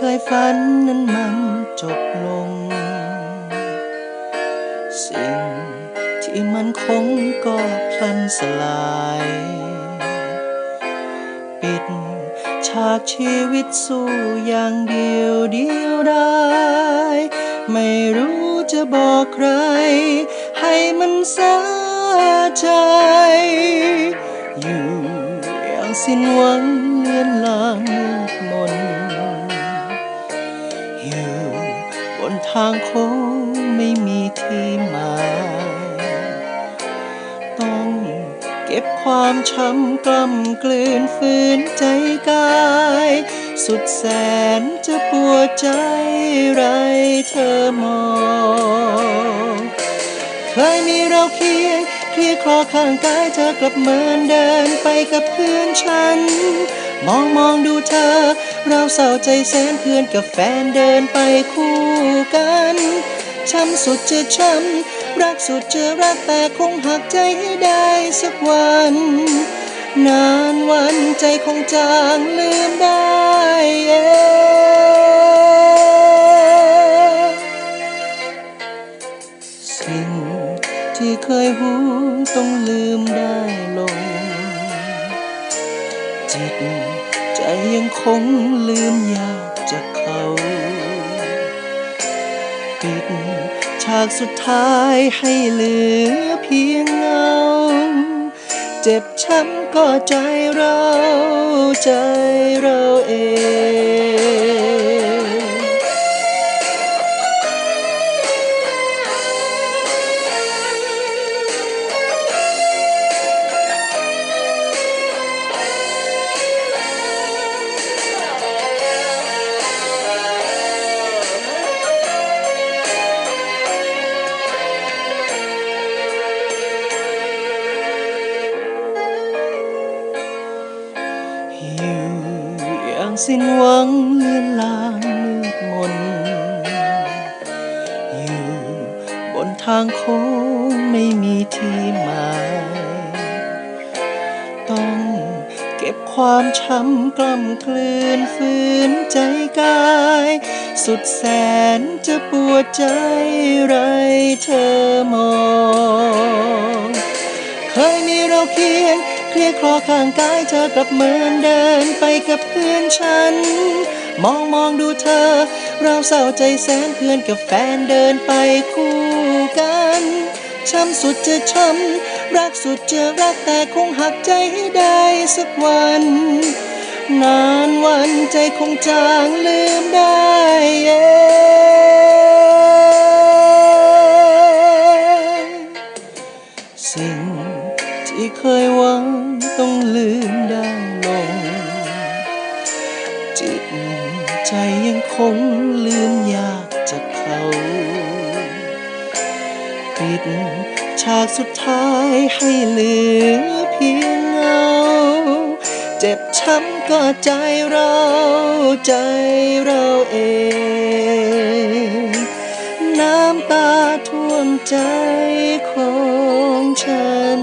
เคยฝันนั้นมันจบลง สิ่งที่มันคงก็พลันสลาย ปิดฉากชีวิตสู้อย่างเดียวเดียวได้ ไม่รู้จะบอกใคร ให้มันสาใจ อยู่อย่างสิ้นหวังเลือนลางางโค้งไม่มีที่หมายต้องเก็บความช้ำกล้ำกลืนฝืนใจกาย สุดแสนจะปวดใจไรเธอมองเคยมีเราเคียงเคลียร์คลอข้างกายเธอกลับเหมือนเดินไปกับเพื่อนฉัน มองมองดูเธอ เราเศร้าใจแสนเพื่อนกับแฟนเดินไปคู่กันช้ำสุดจะช้ำรักสุดจะรักแต่คงหักใจให้ได้สักวัน นานวันใจคงจางลืมได้เองสิ่งที่เคยหวงต้องลืมได้ลง จิต ใจยังคงลืมยากจากเขาปิดฉากสุดท้ายให้เหลือเพียงเงา เจ็บช้ำก็ใจเราใจเราเอง อยู่อย่างสิ้นหวังเลือนลางมืดมน อยู่บนทางโค้งไม่มีที่หมายต้องเก็บความช้ำกล้ำกลืนฝืนใจกาย สุดแสนจะปวดใจไรเธอมอง เคยมีเราเคียง เพียร์คลอข้างกายเธอกลับเหมือนเดินไปกับเพื่อนฉัน มองมองดูเธอ เราเศร้าใจแสนเพื่อนกับแฟนเดินไปคู่กันช้ำสุดจะช้ำรักสุดจะรักแต่คงหักใจให้ได้สักวัน นานวันใจคงจางลืมได้ ยังคงลืมยากจากเขาปิดฉากสุดท้ายให้เหลือเพียงเงา เจ็บช้ำก็ใจเราใจเราเอง น้ำตาท่วมใจของฉัน